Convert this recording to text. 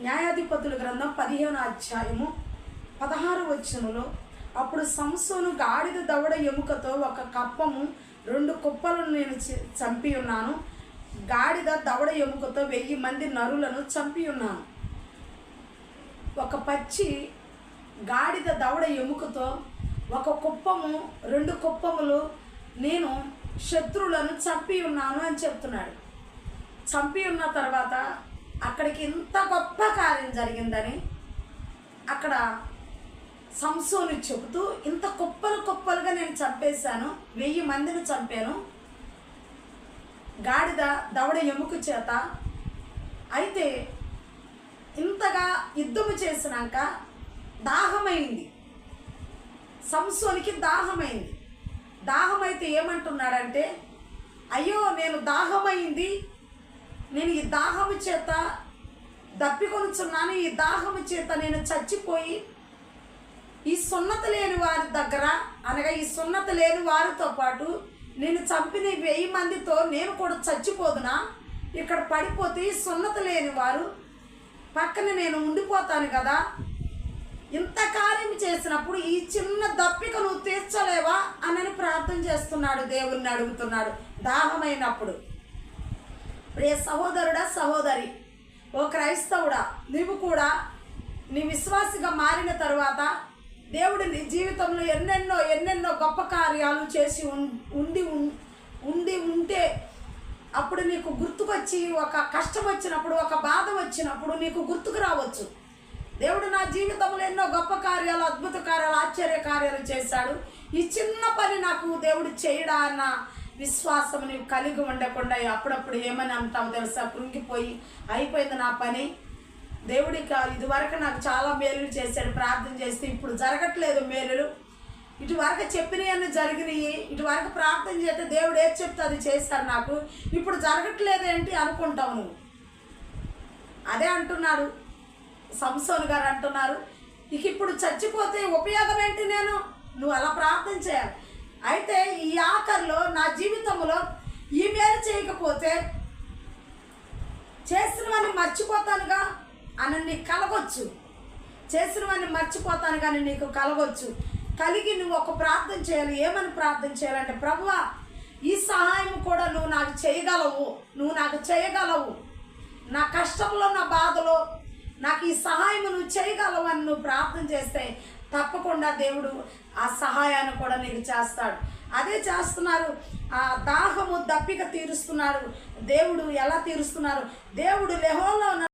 న్యాయాధిపతుల గ్రంథం పదిహేను అధ్యాయము పదహారు వచనంలో అప్పుడు సంసోను గాడిద దవడ ఎముకతో ఒక కప్పము రెండు కుప్పలను నేను చి- చంపి ఉన్నాను. గాడిద దవడ ఎముకతో వెయ్యి మంది నరులను చంపి ఉన్నాను. ఒక పచ్చి గాడిద దవడ ఎముకతో ఒక కుప్పము రెండు కుప్పములు నేను శత్రువులను చంపి ఉన్నాను అని చెప్తున్నాడు. చంపి ఉన్న తర్వాత అక్కడికి ఇంత గొప్ప కార్యం జరిగిందని అక్కడ సంసోని చెబుతూ ఇంత కుప్పలు కుప్పలుగా నేను చంపేశాను వెయ్యి మందిని చంపాను. గాడిద దవడ ఎముక చేత అయితే ఇంతగా యుద్ధము చేసినాక దాహమైంది. సంసోనికి దాహమైంది. దాహమైతే ఏమంటున్నాడంటే అయ్యో నేను దాహమైంది నేను ఈ దాహము చేత దప్పికొనుచున్నాను ఈ దాహము చేత నేను చచ్చిపోయి ఈ సున్నత లేని వారి దగ్గర అనగా ఈ సున్నత లేని వారితో పాటు నేను చంపిన వెయ్యి మందితో నేను కూడా చచ్చిపోదునా? ఇక్కడ పడిపోతే ఈ సున్నత లేని వారు పక్కన నేను ఉండిపోతాను కదా? ఇంత కార్యం చేసినప్పుడు ఈ చిన్న దప్పిక నువ్వు తీర్చలేవా? అని ప్రార్థన చేస్తున్నాడు దేవుణ్ణి అడుగుతున్నాడు. దాహమైనప్పుడు. ప్రియ సహోదరుడా సహోదరి ఓ క్రైస్తవుడా నువ్వు కూడా నీ విశ్వాసిగా మారిన తర్వాత దేవుడి నీ జీవితంలో ఎన్నెన్నో ఎన్నెన్నో గొప్ప కార్యాలు చేసి ఉం- ఉండి ఉండి ఉంటే అప్పుడు నీకు గుర్తుకొచ్చి ఒక కష్టం వచ్చినప్పుడు ఒక బాధ వచ్చినప్పుడు నీకు గుర్తుకు రావచ్చు. దేవుడు నా జీవితంలో ఎన్నో గొప్ప కార్యాలు అద్భుత కార్యాలు ఆశ్చర్య కార్యాలు చేశాడు. ఈ చిన్న పని నాకు దేవుడు చేయడా అన్న విశ్వాసం నీవు కలిగి ఉండకుండా అప్పుడప్పుడు ఏమని అంటావు తెలుసా? కృంగిపోయి అయిపోయింది నా పని. దేవుడికి ఇదివరకు నాకు చాలా మేలులు చేశాడు ప్రార్థన చేస్తే ఇప్పుడు జరగట్లేదు మేలులు. ఇటువరకు చెప్పినవన్నీ జరిగినాయి. ఇటువరకు ప్రార్థన చేస్తే దేవుడు ఏది చెప్తే అది చేశారు నాకు. ఇప్పుడు జరగట్లేదేంటి అనుకుంటావు నువ్వు? అదే అంటున్నాడు. సంసోన్ గారు అంటున్నారు. ఇక ఇప్పుడు చచ్చిపోతే ఉపయోగం ఏంటి నేను? నువ్వు అలా ప్రార్థన చేయాలి. అయితే ఈ ఆఖరిలో నా జీవితంలో ఈ మేలు చేయకపోతే చేసినవన్నీ మర్చిపోతానుగా అని నీకు కలగొచ్చు. చేసినవన్నీ మర్చిపోతాను కానీ నీకు కలగొచ్చు. కలిగి నువ్వు ఒక ప్రార్థన చేయాలి. ఏమని ప్రార్థన చేయాలంటే ప్రభువా ఈ సహాయం కూడా నువ్వు నాకు చేయగలవు. నువ్వు నాకు చేయగలవు. నా కష్టంలో నా బాధలో నాకు ఈ సహాయం నువ్వు చేయగలవు అని నువ్వు ప్రార్థన చేస్తే తప్పకుండా దేవుడు ఆ సహాయాన్ని కూడా నీకు చేస్తాడు. అదే చేస్తున్నారు. ఆ దాహము దప్పిక తీరుస్తున్నారు. దేవుడు ఎలా తీరుస్తున్నారు? దేవుడు లెహోలో ఉన్న